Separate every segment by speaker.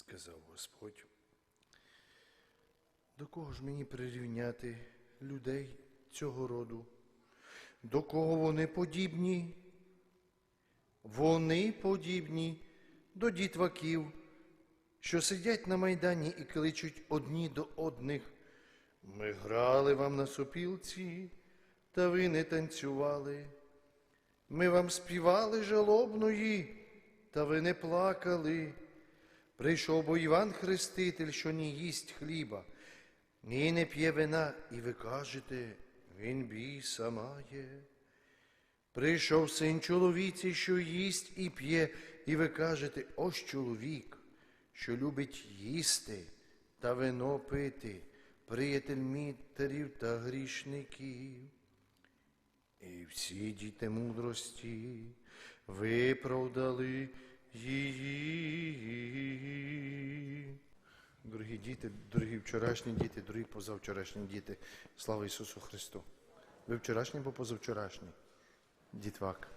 Speaker 1: сказав Господь. До кого ж мені прирівняти людей цього роду? До кого вони подібні? Вони подібні до дітваків, що сидять на майдані і кличуть одні до одних. Ми грали вам на сопілці, та ви не танцювали. Ми вам співали жалобної, та ви не плакали. Прийшов бо Іван Хреститель, що не їсть хліба, ні не п'є вина, і ви кажете, він біса має. Прийшов син чоловіці, що їсть і п'є, і ви кажете, ось чоловік, що любить їсти та вино пити, приятель мітерів та грішників. І всі діти мудрості виправдали її. Діти, дорогі вчорашні діти, дорогі позавчорашні діти, слава Ісусу Христу. Ви вчорашні або позавчорашні? Дітвак.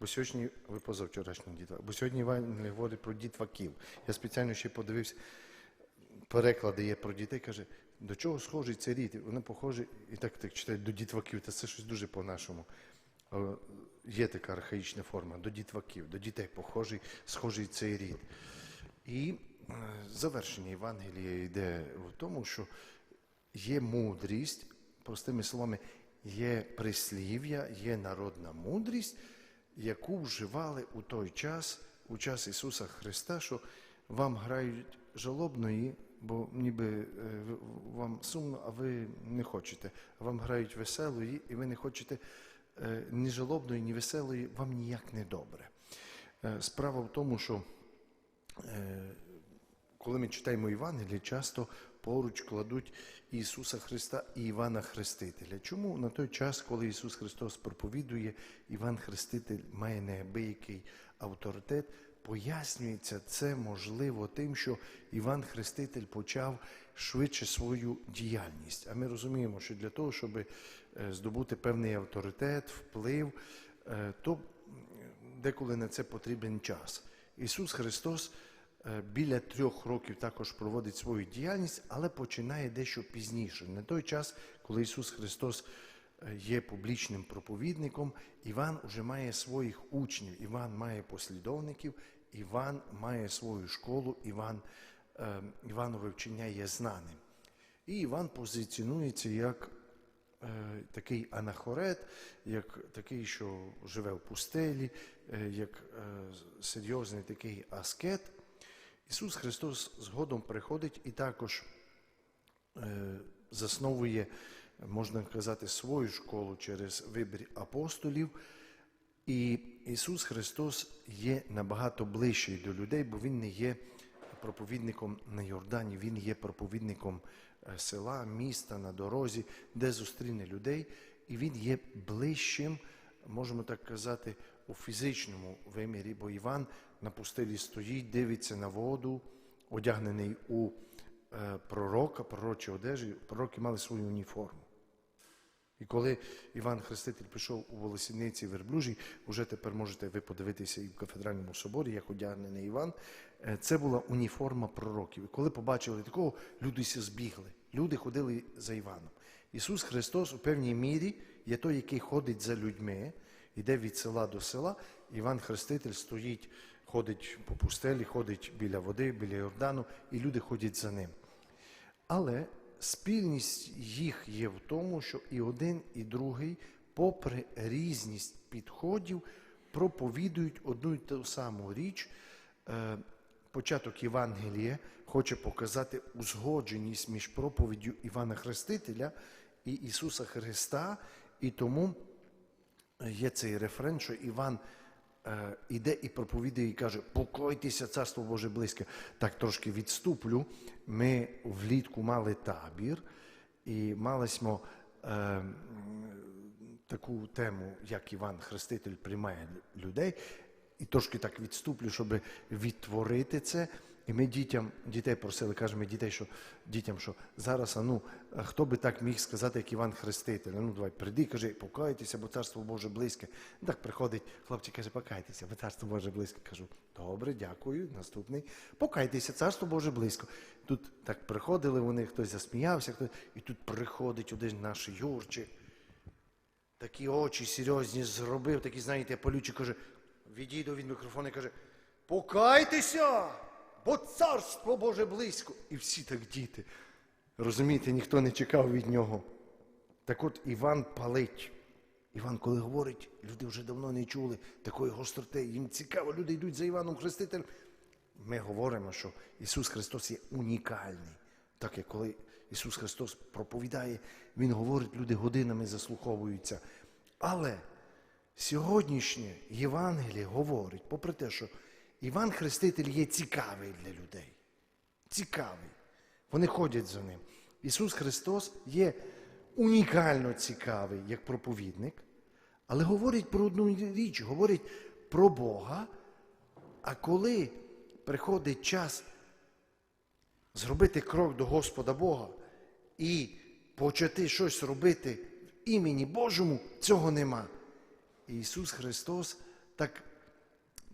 Speaker 1: Бо сьогодні ви позавчорашній дітвак. Бо сьогодні Іван говорить про дітваків. Я спеціально ще подивився, переклади є про дітей, каже, до чого схожий цей рід? Вони похожі, і так, так читають до дітваків, та це щось дуже по-нашому. Є така архаїчна форма до дітваків, до дітей похожий, схожий цей рід. І завершення Євангелія йде в тому, що є мудрість, простими словами, є прислів'я, є народна мудрість, яку вживали у той час, у час Ісуса Христа, що вам грають жалобної, бо ніби е, вам сумно, а ви не хочете. Вам грають веселої, і ви не хочете е, ні жалобної, ні веселої, вам ніяк не добре. Е, Справа в тому, що коли ми читаємо Євангеліє, часто поруч кладуть Ісуса Христа і Івана Хрестителя. Чому на той час, коли Ісус Христос проповідує, Іван Хреститель має неабиякий авторитет, пояснюється це можливо тим, що Іван Хреститель почав швидше свою діяльність. А ми розуміємо, що для того, щоб е, здобути певний авторитет, вплив, е, то деколи на це потрібен час. Ісус Христос біля трьох років також проводить свою діяльність, але починає дещо пізніше. На той час, коли Ісус Христос е, є публічним проповідником, Іван вже має своїх учнів, Іван має послідовників, Іван має свою школу, Іван, е, Іванове вчення є знаним. І Іван позиціонується як е, такий анахорет, як такий, що живе в пустелі, е, як е, серйозний такий аскет. Ісус Христос згодом приходить і також е, засновує, можна казати, свою школу через вибір апостолів. І Ісус Христос є набагато ближчий до людей, бо Він не є проповідником на Йордані, Він є проповідником е, села, міста на дорозі, де зустріне людей, і Він є ближчим, можемо так казати, у фізичному вимірі, бо Іван на пустелі стоїть, дивиться на воду, одягнений у е, пророка, пророчі одежі, пророки мали свою уніформу. І коли Іван Хреститель пішов у волосіниці верблюжій, вже тепер можете ви подивитися і в кафедральному соборі, як одягнений Іван, е, це була уніформа пророків. І коли побачили такого, люди всі збігли. Люди ходили за Іваном. Ісус Христос у певній мірі є той, який ходить за людьми, йде від села до села. Іван Хреститель стоїть, ходить по пустелі, ходить біля води, біля Йордану, і люди ходять за ним. Але спільність їх є в тому, що і один, і другий, попри різність підходів, проповідують одну й ту саму річ. Е, Початок Євангелія хоче показати узгодженість між проповіддю Івана Хрестителя і Ісуса Христа, і тому є цей рефрен, що Іван іде і проповідає, і каже: Покойтеся, царство Боже близьке. Так трошки відступлю. Ми влітку мали табір і мали е, таку тему, як Іван Хреститель приймає людей. І трошки так відступлю, щоб відтворити це. І ми дітям, дітей просили, кажемо дітей, що дітям, що зараз, а ну, хто би так міг сказати, як Іван Хреститель? Ну, давай, прийди, кажи, покайтеся, бо царство Боже близьке. Так приходить, хлопчик каже, покайтеся, бо царство Боже близьке. Кажу, добре, дякую. Наступний. Покайтеся, царство Боже близько. Тут так приходили вони, хтось засміявся, хтось, і тут приходить один наш Юрчик. Такі очі серйозні зробив, такі, знаєте, полючий каже, відійду від мікрофону і каже, покайтеся, бо царство Боже близько. І всі так діти. Розумієте, ніхто не чекав від нього. Так от Іван палить. Іван, коли говорить, люди вже давно не чули такої гостроти. Їм цікаво, люди йдуть за Іваном Хрестителем. Ми говоримо, що Ісус Христос є унікальний. Так як коли Ісус Христос проповідає, Він говорить, люди годинами заслуховуються. Але сьогоднішнє Євангеліє говорить, попри те, що Іван Хреститель є цікавий для людей. Цікавий. Вони ходять за ним. Ісус Христос є унікально цікавий як проповідник, але говорить про одну річ, говорить про Бога. А коли приходить час зробити крок до Господа Бога і почати щось робити в імені Божому, цього нема. Ісус Христос так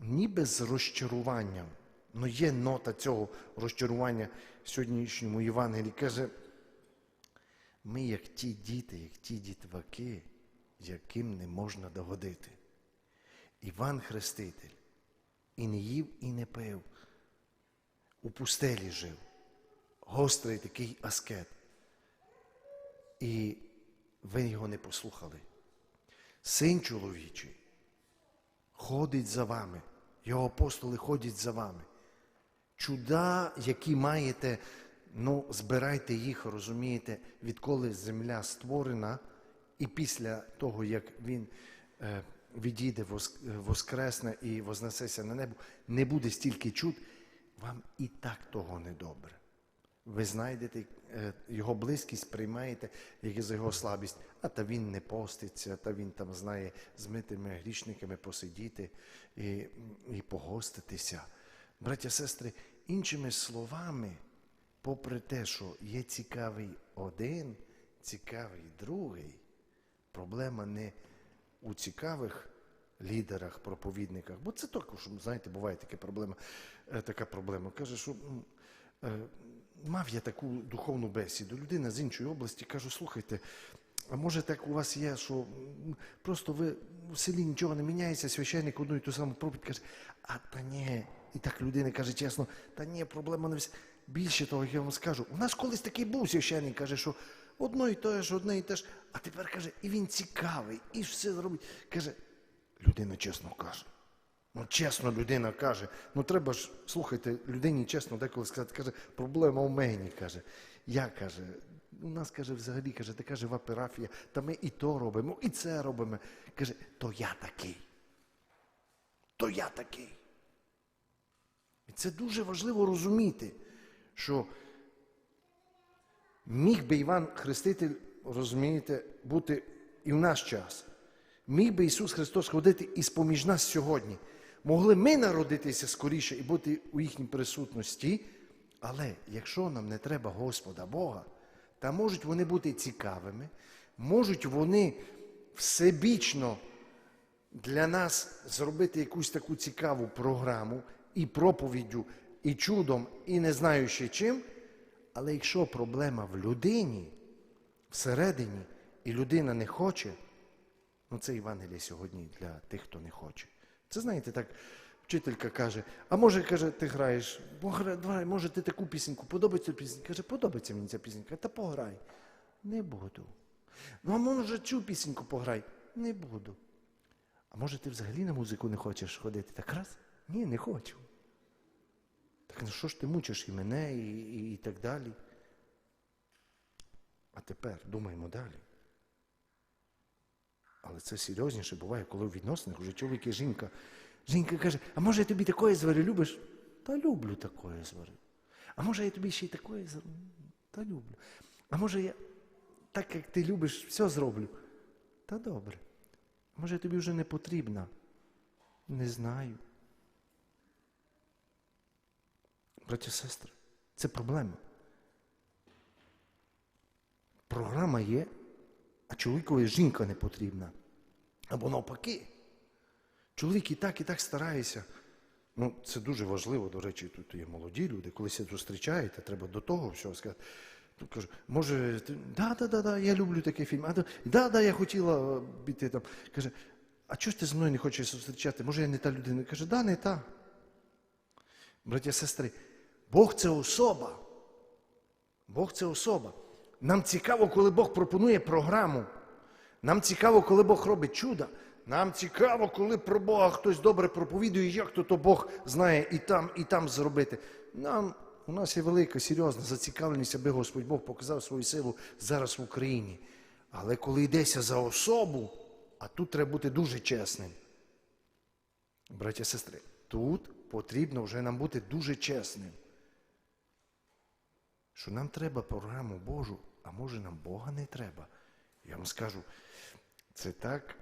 Speaker 1: ніби з розчаруванням, але є нота цього розчарування в сьогоднішньому Євангелії. Каже, ми як ті діти, як ті дітваки, яким не можна догодити. Іван Хреститель і не їв, і не пив. У пустелі жив. Гострий такий аскет. І ви його не послухали. Син чоловічий ходить за вами. Його апостоли ходять за вами. Чуда, які маєте, ну, збирайте їх, розумієте, відколи земля створена, і після того, як він е, відійде, воск- воскресне і вознесеться на небо, не буде стільки чуд, вам і так того недобре. Ви знайдете його близькість, приймаєте, як і за його слабість, а та він не поститься, та він там знає з митими грішниками посидіти і, і погоститися. Браття, сестри, іншими словами, попри те, що є цікавий один, цікавий другий, проблема не у цікавих лідерах, проповідниках, бо це також, знаєте, буває така проблема. е, Така проблема. Каже, що е, мав я таку духовну бесіду. Людина з іншої області кажу, слухайте, а може так у вас є, що просто ви в селі нічого не міняється, священник одну і ту саму проповідь каже, а та ні. І так людина каже чесно, та ні, проблема не вся. Більше того, я вам скажу, у нас колись такий був священник, каже, що одно і те ж, одне і те ж, а тепер каже, і він цікавий, і все зробить. Каже, людина чесно каже. Ну, чесно людина каже. Ну треба ж, слухайте, людині чесно деколи сказати, каже, проблема у мені, каже. Я каже, у нас каже, взагалі каже, така жива парафія, та ми і то робимо, і це робимо. Каже, то я такий. То я такий. І це дуже важливо розуміти, що міг би Іван Хреститель, розумієте, бути і в наш час. Міг би Ісус Христос ходити і з-поміж нас сьогодні. Могли ми народитися скоріше і бути у їхній присутності, але якщо нам не треба Господа Бога, та можуть вони бути цікавими, можуть вони всебічно для нас зробити якусь таку цікаву програму і проповіддю, і чудом, і не знаю ще чим. Але якщо проблема в людині, всередині, і людина не хоче, ну це Євангеліє сьогодні для тих, хто не хоче. Це знаєте, так вчителька каже, а може, каже, ти граєш, давай, може, ти таку пісеньку, подобається пісенька? Каже, подобається мені ця пісенька, та пограй. Не буду. Ну, а може цю пісеньку пограй? Не буду. А може ти взагалі на музику не хочеш ходити? Так раз? Ні, не хочу. Так ну що ж ти мучиш і мене, і, і, і так далі? А тепер думаємо далі. Але це серйозніше буває, коли в відносинах вже чоловік і жінка. Жінка каже, а може я тобі такої зварю любиш? Та люблю такої зварю. А може я тобі ще й такої зварю? Та люблю. А може я, так як ти любиш, все зроблю? Та добре. А може я тобі вже не потрібна? Не знаю. браті сестри. Це проблема. Програма є, а чоловікові жінка не потрібна. Або навпаки. Чоловік і так, і так старається. Ну, це дуже важливо, до речі, тут є молоді люди, коли се зустрічаєте, треба до того всього сказати. Тут кажу, може, да, да, да, да, я люблю такий фільм. А, да, да, я хотіла піти там. Каже, а чого ж ти зі мною не хочеш зустрічати? Може, я не та людина? Каже, да, не та. Браті і сестри, Бог це особа. Бог це особа. Нам цікаво, коли Бог пропонує програму. Нам цікаво, коли Бог робить чуда. Нам цікаво, коли про Бога хтось добре проповідує, як то, то Бог знає і там, і там зробити. Нам, у нас є велика, серйозна зацікавленість, аби Господь Бог показав свою силу зараз в Україні. Але коли йдеться за особу, а тут треба бути дуже чесним. Браття сестри, тут потрібно вже нам бути дуже чесним. Що нам треба програму Божу, а може нам Бога не треба. Я вам скажу, це так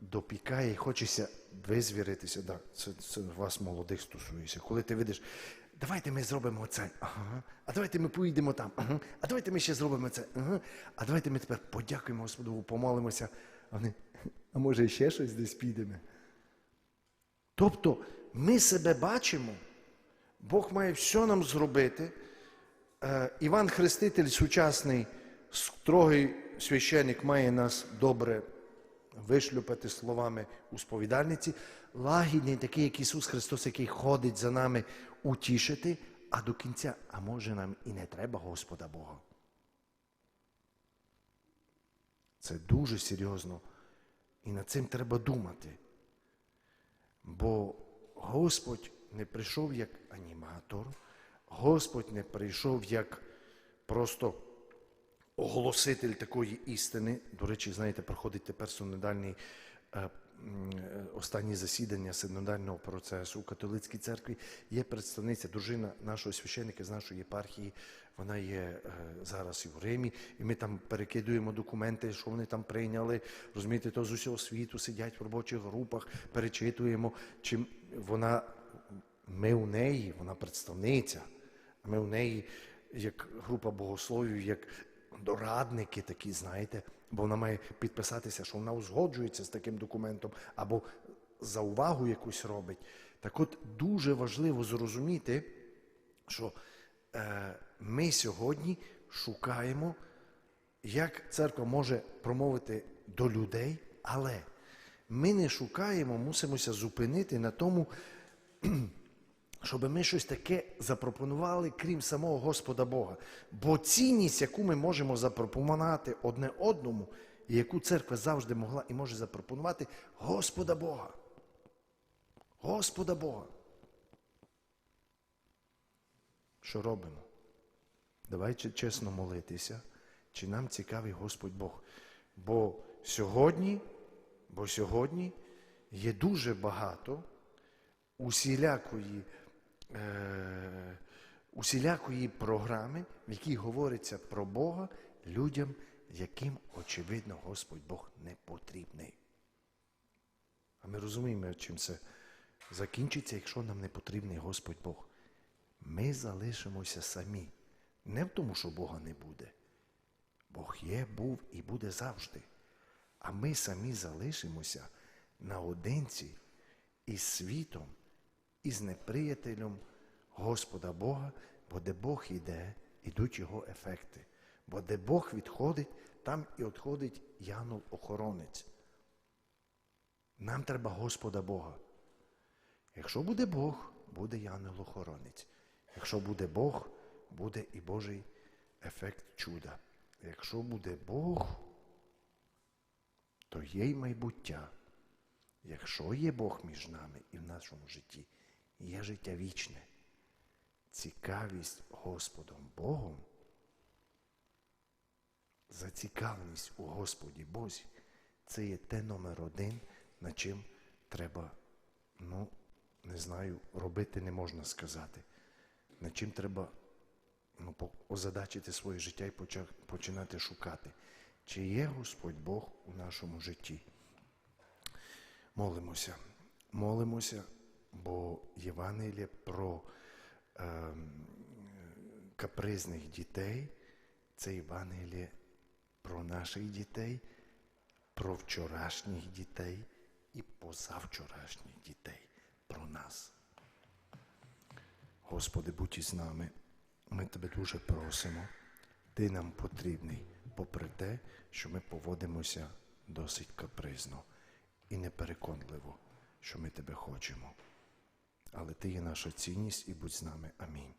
Speaker 1: допікає і хочеться визвіритися. Да, це, це вас молодих стосується. Коли ти видиш, давайте ми зробимо це, ага, а давайте ми поїдемо там, ага, а давайте ми ще зробимо це, ага, а давайте ми тепер подякуємо Господу, помолимося. А вони, а може ще щось десь підемо. Тобто ми себе бачимо, Бог має все нам зробити. Е, Іван Хреститель, сучасний строгий священик, має нас добре вишлюпати словами у сповідальниці. Лагідний, такий, як Ісус Христос, який ходить за нами, утішити, а до кінця, а може нам і не треба Господа Бога. Це дуже серйозно. І над цим треба думати. Бо Господь не прийшов як аніматор, Господь не прийшов як просто оголоситель такої істини. До речі, знаєте, проходить тепер синодальний е, е, останні засідання синодального процесу у католицькій церкві. Є представниця, дружина нашого священника з нашої єпархії. Вона є е, зараз і в Римі, і ми там перекидуємо документи, що вони там прийняли. Розумієте, то з усього світу сидять в робочих групах, перечитуємо, чим вона, ми у неї, вона представниця. Ми у неї як група богословів, як дорадники такі, знаєте, бо вона має підписатися, що вона узгоджується з таким документом або за увагу якусь робить. Так от дуже важливо зрозуміти, що е, ми сьогодні шукаємо, як церква може промовити до людей, але ми не шукаємо, мусимося зупинити на тому, щоб ми щось таке запропонували, крім самого Господа Бога. Бо цінність, яку ми можемо запропонувати одне одному, і яку церква завжди могла і може запропонувати, Господа Бога. Господа Бога. Що робимо? Давайте чесно молитися, чи нам цікавий Господь Бог. Бо сьогодні, бо сьогодні є дуже багато усілякої, е, усілякої програми, в якій говориться про Бога людям, яким, очевидно, Господь Бог не потрібний. А ми розуміємо, чим це закінчиться, якщо нам не потрібний Господь Бог. Ми залишимося самі. Не в тому, що Бога не буде. Бог є, був і буде завжди. А ми самі залишимося наодинці із світом, із неприятелем Господа Бога, бо де Бог іде, ідуть його ефекти. Бо де Бог відходить, там і відходить янул-охоронець. Нам треба Господа Бога. Якщо буде Бог, буде янул-охоронець. Якщо буде Бог, буде і Божий ефект чуда. Якщо буде Бог, то є й майбуття. Якщо є Бог між нами і в нашому житті, є життя вічне. Цікавість Господом Богом, зацікавленість у Господі Бозі, це є те номер один, над чим треба, ну, не знаю, робити не можна сказати. Над чим треба ну, озадачити своє життя і починати шукати, чи є Господь Бог у нашому житті. Молимося, молимося, бо Євангеліє про ем, капризних дітей, це Євангеліє про наших дітей, про вчорашніх дітей і позавчорашніх дітей, про нас. Господи, будь із нами. Ми тебе дуже просимо. Ти нам потрібний, попри те, що ми поводимося досить капризно і непереконливо, що ми тебе хочемо. Але ти є наша цінність і будь з нами. Амінь.